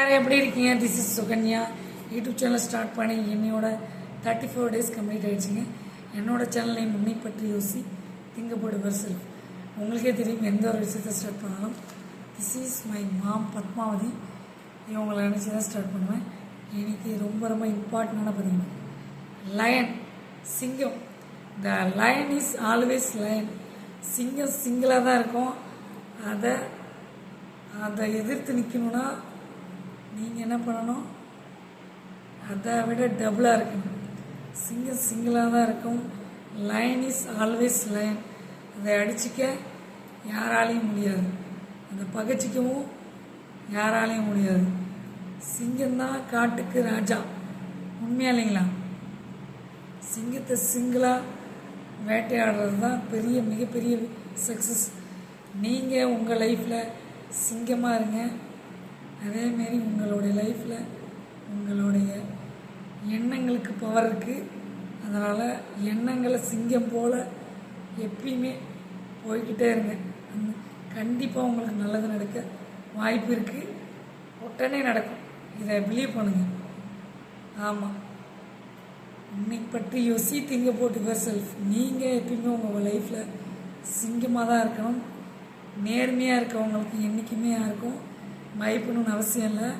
எல்லாரும் எப்படி இருக்கீங்க? This is Sukanya. YouTube channel start பண்ணி என்னையோட தேர்ட்டி ஃபோர் டேஸ் கம்ப்ளீட் ஆகிடுச்சிங்க என்னோட சேனலை முன்னை பற்றி யோசி. திங்கப்போடு செல்ஃப் உங்களுக்கே தெரியும் எந்த ஒரு விஷயத்தை ஸ்டார்ட் பண்ணாலும் this is my mom Padmavathi. இவங்களை நினச்சி தான் ஸ்டார்ட் பண்ணுவேன். எனக்கு ரொம்ப ரொம்ப இம்பார்ட்டண்டான பதிவு. லயன் சிங்கம். The lion is always lion சிங்கம் சிங்கிளாக தான் இருக்கும். அதை அதை எதிர்த்து நிற்கணும்னா நீங்கள் என்ன பண்ணணும்? அதை விட டபுளாக இருக்கணும். சிங்கம் சிங்கிளாக தான் இருக்கும். லைன் இஸ் ஆல்வேஸ் லைன் அதை அடிச்சிக்க யாராலையும் முடியாது. அதை பகச்சிக்கவும் யாராலையும் முடியாது. சிங்கம்தான் காட்டுக்கு ராஜா. உண்மையா இல்லைங்களா? சிங்கத்தை சிங்கிளாக வேட்டையாடுறது தான் பெரிய மிகப்பெரிய சக்ஸஸ் நீங்கள் உங்கள் லைஃப்பில் சிங்கமாக இருங்க. அதேமாரி உங்களுடைய லைஃப்பில் உங்களுடைய எண்ணங்களுக்கு பவர் இருக்குது அதனால் எண்ணங்களை சிங்கம் போல் எப்பயுமே போய்கிட்டே இருங்க. கண்டிப்பாக உங்களுக்கு நல்லது நடக்க வாய்ப்பு இருக்குது உடனே நடக்கும். இதை பிலீவ் பண்ணுங்கள் ஆமாம் உன்னை பற்றி யோசி திங்க போட்டு யுவர் செல்ஃப் நீங்கள் எப்பயுமே உங்கள் லைஃப்பில் சிங்கமாக தான் இருக்கணும். நேர்மையாக இருக்கவங்களுக்கு என்றைக்குமே இருக்கும் பயப்படணும்னு அவசியம் இல்லை.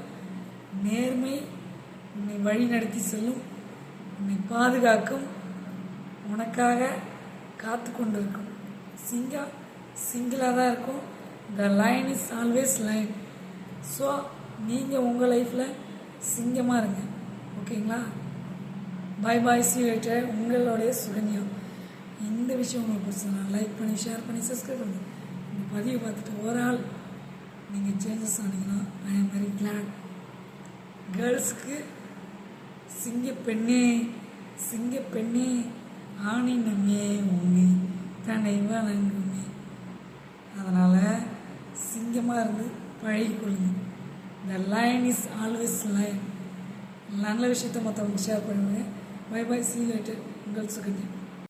நேர்மை உன்னை வழி நடத்தி செல்லும். உன்னை பாதுகாக்கும். உனக்காக காத்து கொண்டு இருக்கும் சிங்கம் சிங்கிளாக தான் இருக்கும். The lion is always lion so நீங்கள் உங்கள் லைஃப்பில் சிங்கமாக இருங்க. ஓகேங்களா? பாய் பாய் சி லேட்டர் உங்களுடைய சுகன்யா. இந்த விஷயம் உங்களுக்கு பிடிச்சா லைக் பண்ணி ஷேர் பண்ணி சப்ஸ்கிரைப் பண்ணி. இந்த பதிவை பார்த்துட்டு ஒரு ஆள் நீங்கள் changes ஆனீங்கன்னா I am very glad கேர்ள்ஸுக்கு சிங்க பெண்ணே சிங்க பெண்ணே ஆணினமே உண்மை. தன்னை வணங்குமே. அதனால் சிங்கமாக இருந்து பழகிக்கொள்ளுங்க. The lion is always lion நல்ல விஷயத்த மற்றவங்க ஷேர் பண்ணுவேன் பை பை சீ லேட்டர் உங்கள் சுகன்யா